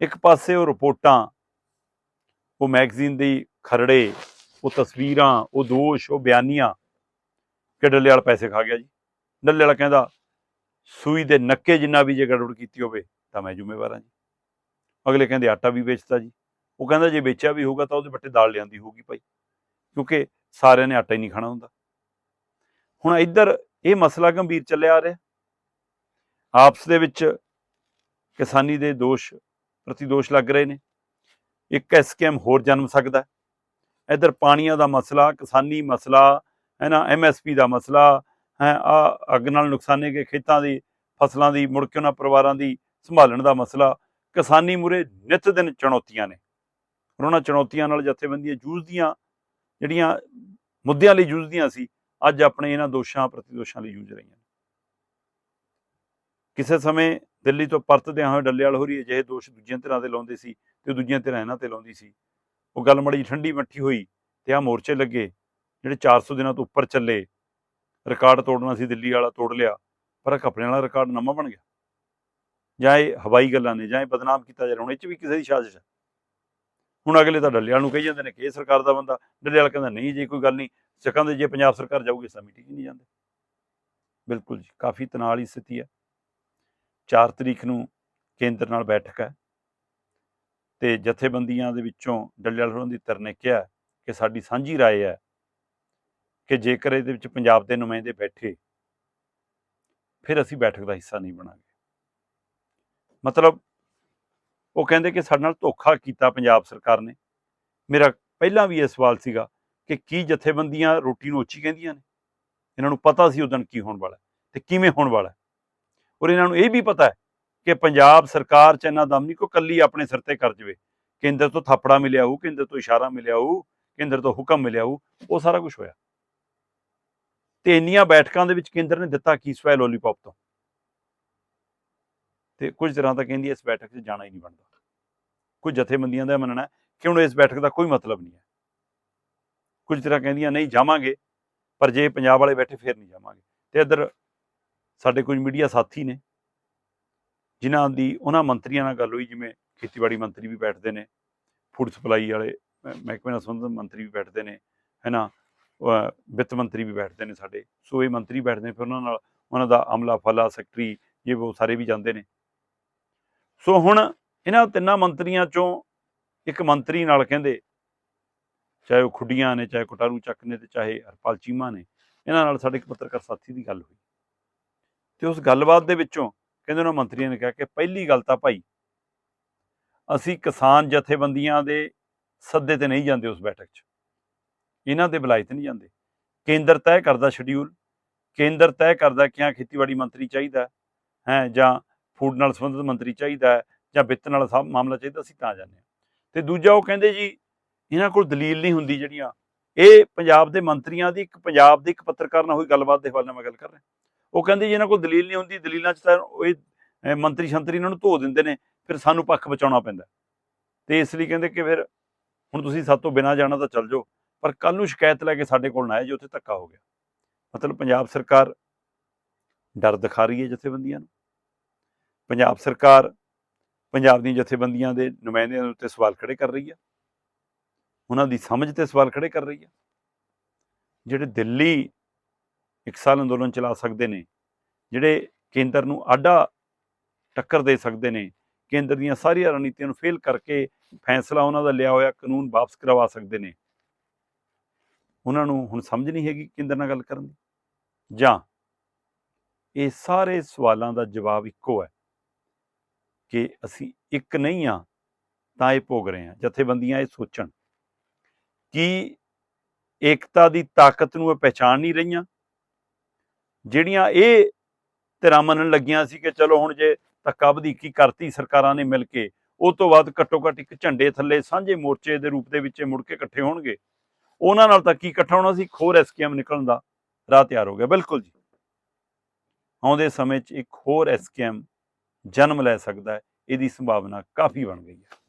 ਇੱਕ ਪਾਸੇ ਉਹ ਰਿਪੋਰਟਾਂ, ਉਹ ਮੈਗਜ਼ੀਨ ਦੀ ਖਰੜੇ, ਉਹ ਤਸਵੀਰਾਂ, ਉਹ ਦੋਸ਼, ਉਹ ਬਿਆਨੀਆਂ ਕਿ ਡੱਲੇ ਵਾਲਾ ਪੈਸੇ ਖਾ ਗਿਆ ਜੀ। ਡੱਲੇ ਵਾਲਾ ਕਹਿੰਦਾ, ਸੂਈ ਦੇ ਨੱਕੇ ਜਿੰਨਾ ਵੀ ਜੇ ਗੜਬੜ ਕੀਤੀ ਹੋਵੇ ਤਾਂ ਮੈਂ ਜ਼ਿੰਮੇਵਾਰ ਹਾਂ ਜੀ। ਅਗਲੇ ਕਹਿੰਦੇ, ਆਟਾ ਵੀ ਵੇਚਤਾ ਜੀ। ਉਹ ਕਹਿੰਦਾ, ਜੇ ਵੇਚਿਆ ਵੀ ਹੋਊਗਾ ਤਾਂ ਉਹਦੇ ਬੱਟੇ ਦਾਲ ਲਿਆਂਦੀ ਹੋਊਗੀ ਭਾਈ, ਕਿਉਂਕਿ ਸਾਰਿਆਂ ਨੇ ਆਟਾ ਹੀ ਨਹੀਂ ਖਾਣਾ ਹੁੰਦਾ। ਹੁਣ ਇੱਧਰ ਇਹ ਮਸਲਾ ਗੰਭੀਰ ਚੱਲਿਆ ਆ ਰਿਹਾ। ਆਪਸ ਦੇ ਵਿੱਚ ਕਿਸਾਨੀ ਦੇ ਦੋਸ਼ ਪ੍ਰਤੀ ਦੋਸ਼ ਲੱਗ ਰਹੇ ਨੇ। ਇੱਕ ਐਸਕੇਐਮ ਹੋਰ ਜਨਮ ਸਕਦਾ ਹੈ। ਇੱਧਰ ਪਾਣੀਆਂ ਦਾ ਮਸਲਾ, ਕਿਸਾਨੀ ਮਸਲਾ, ਹੈ ਨਾ, ਐਮਐਸਪੀ ਦਾ ਮਸਲਾ, ਹੈ ਆ ਅੱਗ ਨਾਲ ਨੁਕਸਾਨੇ ਗਏ ਖੇਤਾਂ ਦੀ, ਫਸਲਾਂ ਦੀ, ਮੁੜ ਕੇ ਉਹਨਾਂ ਪਰਿਵਾਰਾਂ ਦੀ ਸੰਭਾਲਣ ਦਾ ਮਸਲਾ। ਕਿਸਾਨੀ ਮੁਰੇ ਨਿਤ ਦਿਨ ਚੁਣੌਤੀਆਂ ਨੇ। ਉਹਨਾਂ ਚੁਣੌਤੀਆਂ ਨਾਲ ਜਥੇਬੰਦੀਆਂ ਜੂਝਦੀਆਂ ਜਿਹੜੀਆਂ ਮੁੱਦਿਆਂ ਲਈ ਜੂਝਦੀਆਂ ਸੀ, ਅੱਜ ਆਪਣੇ ਇਹਨਾਂ ਦੋਸ਼ਾਂ ਪ੍ਰਤੀ ਦੋਸ਼ਾਂ ਲਈ ਜੂਝ ਰਹੀਆਂ ਨੇ। ਕਿਸੇ ਸਮੇਂ ਦਿੱਲੀ ਤੋਂ ਪਰਤਦਿਆਂ ਹੋਏ ਡੱਲੇਵਾਲ ਹੋਰੀ ਅਜਿਹੇ ਦੋਸ਼ ਦੂਜੀਆਂ ਧਿਰਾਂ ਤੇ ਲਾਉਂਦੇ ਸੀ ਤੇ ਦੂਜੀਆਂ ਧਿਰਾਂ ਇਹਨਾਂ ਤੇ ਲਾਉਂਦੀ ਸੀ। ਉਹ ਗੱਲ ਮੜੀ ਠੰਡੀ ਮੱਠੀ ਹੋਈ ਤੇ ਆ ਮੋਰਚੇ ਲੱਗੇ, ਜਿਹੜੇ 400 ਦਿਨਾਂ ਤੋਂ ਉੱਪਰ ਚੱਲੇ। ਰਿਕਾਰਡ ਤੋੜਨਾ ਸੀ, ਦਿੱਲੀ ਵਾਲਾ ਤੋੜ ਲਿਆ, ਪਰ ਇਹ ਕੱਪੜਿਆਂ ਵਾਲਾ ਰਿਕਾਰਡ ਨਵਾਂ ਬਣ ਗਿਆ। ਜਾਂ ਇਹ ਹਵਾਈ ਗੱਲਾਂ ਨੇ, ਜਾਂ ਇਹ ਬਦਨਾਮ ਕੀਤਾ ਜਾ ਰਿਹਾ, ਹੁਣ ਇਹ ਚ ਵੀ ਕਿਸੇ ਦੀ ਸਾਜ਼ਿਸ਼ ਹੈ ਹੁਣ ਅਗਲੇ ਤਾਂ ਡੱਲੇਵਾਲ ਨੂੰ ਕਹੀ ਜਾਂਦੇ ਨੇ ਕਿ ਇਹ ਸਰਕਾਰ ਦਾ ਬੰਦਾ ਡੱਲਿਆਲ ਕਹਿੰਦਾ ਨਹੀਂ ਜੀ ਕੋਈ ਗੱਲ ਨਹੀਂ। ਸਿੱਖਾਂ ਦੇ ਜੇ ਪੰਜਾਬ ਸਰਕਾਰ ਜਾਊਗੀ ਤਾਂ ਮੀਟਿੰਗ ਹੀ ਨਹੀਂ ਜਾਂਦੇ। ਬਿਲਕੁਲ ਜੀ, ਕਾਫੀ ਤਣਾਅ ਵਾਲੀ ਸਥਿਤੀ ਹੈ। 4 ਤਰੀਕ ਨੂੰ ਕੇਂਦਰ ਨਾਲ ਬੈਠਕ ਹੈ ਤੇ ਜਥੇਬੰਦੀਆਂ ਦੇ ਵਿੱਚੋਂ ਡੱਲੇਵਾਲ ਹੋਰਾਂ ਦੀ ਧਿਰ ਨੇ ਕਿਹਾ ਕਿ ਸਾਡੀ ਸਾਂਝੀ رائے ਹੈ ਕਿ ਜੇਕਰ ਇਹਦੇ ਵਿੱਚ ਪੰਜਾਬ ਦੇ ਨੁਮਾਇੰਦੇ ਬੈਠੇ ਫਿਰ ਅਸੀਂ ਬੈਠਕ ਦਾ ਹਿੱਸਾ ਨਹੀਂ ਬਣਾਂਗੇ ਮਤਲਬ ਉਹ ਕਹਿੰਦੇ ਕਿ ਸਾਡੇ ਨਾਲ ਧੋਖਾ ਕੀਤਾ ਪੰਜਾਬ ਸਰਕਾਰ ਨੇ ਮੇਰਾ ਪਹਿਲਾਂ ਵੀ ਇਹ ਸਵਾਲ ਸੀਗਾ ਕਿ ਕੀ ਜਥੇਬੰਦੀਆਂ ਰੋਟੀ ਨੂੰ ਉੱਚੀ ਕਹਿੰਦੀਆਂ ਨੇ ਇਹਨਾਂ ਨੂੰ ਪਤਾ ਸੀ ਉਦੋਂ ਕੀ ਹੋਣ ਵਾਲਾ ਹੈ ਤੇ ਕਿਵੇਂ ਹੋਣ ਵਾਲਾ ਹੈ ਔਰ ਇਹਨਾਂ ਨੂੰ ਇਹ ਵੀ ਪਤਾ ਹੈ ਕਿ ਪੰਜਾਬ ਸਰਕਾਰ ਚ ਇਹਨਾਂ ਦਮ ਨਹੀਂ ਕੋ ਕੱਲੀ ਆਪਣੇ ਸਿਰ ਤੇ ਕਰ ਜਵੇ। ਕੇਂਦਰ ਤੋਂ ਥਾਪੜਾ ਮਿਲਿਆ ਹੋਊ, ਕੇਂਦਰ ਤੋਂ ਇਸ਼ਾਰਾ ਮਿਲਿਆ ਹੋਊ, ਕੇਂਦਰ ਤੋਂ ਹੁਕਮ ਮਿਲਿਆ ਹੋਊ, ਉਹ ਸਾਰਾ ਕੁਝ ਹੋਇਆ। ਤੇ ਇੰਨੀਆਂ ਬੈਠਕਾਂ ਦੇ ਵਿੱਚ ਕੇਂਦਰ ਨੇ ਦਿੱਤਾ ਕੀ ਸਵੈ ਲੋਲੀਪੌਪ ਤੋਂ? ਤੇ ਕੁਝ ਤਰ੍ਹਾਂ ਤਾਂ ਕਹਿੰਦੀ ਇਸ ਬੈਠਕ 'ਚ ਜਾਣਾ ਹੀ ਨਹੀਂ ਬਣਦਾ। ਕੁਝ ਜਥੇਬੰਦੀਆਂ ਦਾ ਮੰਨਣਾ ਕਿ ਹੁਣ ਇਸ ਬੈਠਕ ਦਾ ਕੋਈ ਮਤਲਬ ਨਹੀਂ ਹੈ। ਕੁਝ ਤਰ੍ਹਾਂ ਕਹਿੰਦੀਆਂ, ਨਹੀਂ ਜਾਵਾਂਗੇ, ਪਰ ਜੇ ਪੰਜਾਬ ਵਾਲੇ ਬੈਠੇ ਫੇਰ ਨਹੀਂ ਜਾਵਾਂਗੇ। ਤੇ ਇੱਧਰ ਸਾਡੇ ਕੁਝ ਮੀਡੀਆ ਸਾਥੀ ਨੇ, ਜਿਨ੍ਹਾਂ ਦੀ ਉਹਨਾਂ ਮੰਤਰੀਆਂ ਨਾਲ ਗੱਲ ਹੋਈ, ਜਿਵੇਂ ਖੇਤੀਬਾੜੀ ਮੰਤਰੀ ਵੀ ਬੈਠਦੇ ਨੇ, ਫੂਡ ਸਪਲਾਈ ਵਾਲੇ ਮਹਿਕਮੇ ਨਾਲ ਸੰਬੰਧਿਤ ਮੰਤਰੀ ਵੀ ਬੈਠਦੇ ਨੇ, ਹੈਨਾ, ਅਹ ਵਿੱਤ ਮੰਤਰੀ ਵੀ ਬੈਠਦੇ ਨੇ ਸਾਡੇ, ਸੋ ਇਹ ਮੰਤਰੀ ਬੈਠਦੇ ਨੇ, ਫਿਰ ਉਹਨਾਂ ਨਾਲ ਉਹਨਾਂ ਦਾ ਅਮਲਾ ਫਲਾ, ਸੈਕਟਰੀ ਇਹ ਉਹ ਸਾਰੇ ਵੀ ਜਾਂਦੇ ਨੇ। ਸੋ ਹੁਣ ਇਹਨਾਂ ਤਿੰਨਾਂ ਮੰਤਰੀਆਂ ਚੋਂ ਇੱਕ ਮੰਤਰੀ ਨਾਲ ਕਹਿੰਦੇ, ਚਾਹੇ ਉਹ ਖੁੱਡੀਆਂ ਨੇ, ਚਾਹੇ ਕੋਟਾਰੂ ਚੱਕ ਨੇ ਤੇ ਚਾਹੇ ਹਰਪਾਲ ਚੀਮਾ ਨੇ, ਇਹਨਾਂ ਨਾਲ ਸਾਡੇ ਇੱਕ ਪੱਤਰਕਾਰ ਸਾਥੀ ਦੀ ਗੱਲ ਹੋਈ। ਤੇ ਉਸ ਗੱਲਬਾਤ ਦੇ ਵਿੱਚੋਂ ਕਹਿੰਦੇ ਉਹਨਾਂ ਮੰਤਰੀਆਂ ਨੇ ਕਿਹਾ ਕਿ ਪਹਿਲੀ ਗੱਲ ਤਾਂ ਭਾਈ ਅਸੀਂ ਕਿਸਾਨ ਜਥੇਬੰਦੀਆਂ ਦੇ ਸੱਦੇ ਤੇ ਨਹੀਂ ਜਾਂਦੇ ਉਸ ਬੈਠਕ 'ਚ। ਇਹਨਾਂ ਦੇ ਬੁਲਾਏ ਤੇ ਨਹੀਂ ਜਾਂਦੇ। ਕੇਂਦਰ ਤੈਅ ਕਰਦਾ ਸ਼ਡਿਊਲ ਕੇਂਦਰ ਤੈਅ ਕਰਦਾ ਕਿ ਹਾਂ ਖੇਤੀਬਾੜੀ ਮੰਤਰੀ ਚਾਹੀਦਾ ਹੈ ਜਾਂ ਫੂਡ ਨਾਲ ਸੰਬੰਧਿਤ ਮੰਤਰੀ ਚਾਹੀਦਾ ਹੈ, ਜਾਂ ਵਿੱਤ ਨਾਲ ਸਭ ਮਾਮਲਾ ਚਾਹੀਦਾ, ਅਸੀਂ ਤਾਂ ਜਾਂਦੇ ਹਾਂ। ਤੇ ਦੂਜਾ ਉਹ ਕਹਿੰਦੇ ਜੀ, ਇਹਨਾਂ ਕੋਲ ਦਲੀਲ ਨਹੀਂ ਹੁੰਦੀ ਜਿਹੜੀਆਂ। ਇਹ ਪੰਜਾਬ ਦੇ ਮੰਤਰੀਆਂ ਦੀ ਇੱਕ ਪੰਜਾਬ ਦੇ ਇੱਕ ਪੱਤਰਕਾਰ ਨਾਲ ਹੋਈ ਗੱਲਬਾਤ ਦੇ ਹਵਾਲੇ ਨਾਲ ਮੈਂ ਗੱਲ ਕਰ ਰਿਹਾ। ਉਹ ਕਹਿੰਦੇ ਜੀ ਇਹਨਾਂ ਕੋਲ ਦਲੀਲ ਨਹੀਂ ਹੁੰਦੀ, ਦਲੀਲਾਂ 'ਚ ਤਾਂ ਉਹ ਇਹ ਮੰਤਰੀ ਸ਼ੰਤਰੀ ਇਹਨਾਂ ਨੂੰ ਧੋ ਦਿੰਦੇ ਨੇ, ਫਿਰ ਸਾਨੂੰ ਪੱਖ ਬਚਾਉਣਾ ਪੈਂਦਾ। ਤੇ ਇਸ ਲਈ ਕਹਿੰਦੇ ਕਿ ਫਿਰ ਹੁਣ ਤੁਸੀਂ ਸਾਡੇ ਤੋਂ ਬਿਨਾਂ ਜਾਣਾ ਤਾਂ ਚੱਲ ਜਾਓ, ਪਰ ਕੱਲ ਨੂੰ ਸ਼ਿਕਾਇਤ ਲੈ ਕੇ ਸਾਡੇ ਕੋਲ ਨਾ ਆਏ ਜੇ, ਉੱਥੇ ਧੱਕਾ ਹੋ ਗਿਆ। ਮਤਲਬ ਪੰਜਾਬ ਸਰਕਾਰ ਡਰ ਦਿਖਾ ਰਹੀ ਹੈ ਜਥੇਬੰਦੀਆਂ ਨੂੰ। ਪੰਜਾਬ ਸਰਕਾਰ ਪੰਜਾਬ ਦੀਆਂ ਜਥੇਬੰਦੀਆਂ ਦੇ ਨੁਮਾਇੰਦਿਆਂ ਦੇ ਉੱਤੇ ਸਵਾਲ ਖੜੇ ਕਰ ਰਹੀ ਹੈ। ਉਹਨਾਂ ਦੀ ਸਮਝ ਤੇ ਸਵਾਲ ਖੜੇ ਕਰ ਰਹੀ ਹੈ। ਜਿਹੜੇ ਦਿੱਲੀ ਇੱਕ ਸਾਲ ਅੰਦੋਲਨ ਚਲਾ ਸਕਦੇ ਨੇ, ਜਿਹੜੇ ਕੇਂਦਰ ਨੂੰ ਆਡਾ ਟੱਕਰ ਦੇ ਸਕਦੇ ਨੇ, ਕੇਂਦਰ ਦੀਆਂ ਸਾਰੀਆਂ ਰਣਨੀਤੀਆਂ ਨੂੰ ਫੇਲ ਕਰਕੇ ਫੈਸਲਾ ਉਹਨਾਂ ਦਾ ਲਿਆ ਹੋਇਆ, ਕਾਨੂੰਨ ਵਾਪਸ ਕਰਵਾ ਸਕਦੇ ਨੇ। ਉਹਨਾਂ ਨੂੰ ਹੁਣ ਸਮਝ ਨਹੀਂ ਹੈਗੀ ਕੇਂਦਰ ਨਾਲ ਗੱਲ ਕਰਨ ਦੀ। ਜਾਂ ਇਹ ਸਾਰੇ ਸਵਾਲਾਂ ਦਾ ਜਵਾਬ ਇੱਕੋ ਹੈ ਕਿ ਅਸੀਂ ਇੱਕ ਨਹੀਂ ਆ ਤਾਂ ਇਹ ਭੋਗ ਰਹੇ ਹਾਂ, ਜਥੇਬੰਦੀਆਂ ਇਹ ਸੋਚਣ ਕਿ ਏਕਤਾ ਦੀ ਤਾਕਤ ਨੂੰ ਇਹ ਪਹਿਚਾਨ ਨਹੀਂ ਰਹੀਆਂ ਜਿਹੜੀਆਂ ਇਹ ਧਿਰਾਂ ਮੰਨਣ ਲੱਗੀਆਂ ਸੀ ਕਿ ਚਲੋ ਹੁਣ ਜੇ ਧੱਕਾ ਵਧੀਕੀ ਕਰਤੀ ਸਰਕਾਰਾਂ ਨੇ ਮਿਲ ਕੇ, ਉਹ ਤੋਂ ਬਾਅਦ ਘੱਟੋ ਘੱਟ ਇੱਕ ਝੰਡੇ ਥੱਲੇ ਸਾਂਝੇ ਮੋਰਚੇ ਦੇ ਰੂਪ ਦੇ ਵਿੱਚ ਮੁੜ ਕੇ ਇਕੱਠੇ ਹੋਣਗੇ। ਉਹਨਾਂ ਨਾਲ ਤਾਂ ਕੀ ਇਕੱਠਾ ਹੋਣਾ ਸੀ? ਇੱਕ ਹੋਰ ਐਸਕੇਐਮ ਨਿਕਲਣ ਦਾ ਰਾਹ ਤਿਆਰ ਹੋ ਗਿਆ। ਬਿਲਕੁਲ ਜੀ। ਆਉਂਦੇ ਸਮੇਂ 'ਚ ਇੱਕ ਹੋਰ ਐਸਕੇਐਮ ਜਨਮ ਲੈ ਸਕਦਾ ਹੈ। ਇਹਦੀ ਸੰਭਾਵਨਾ ਕਾਫੀ ਬਣ ਗਈ ਹੈ।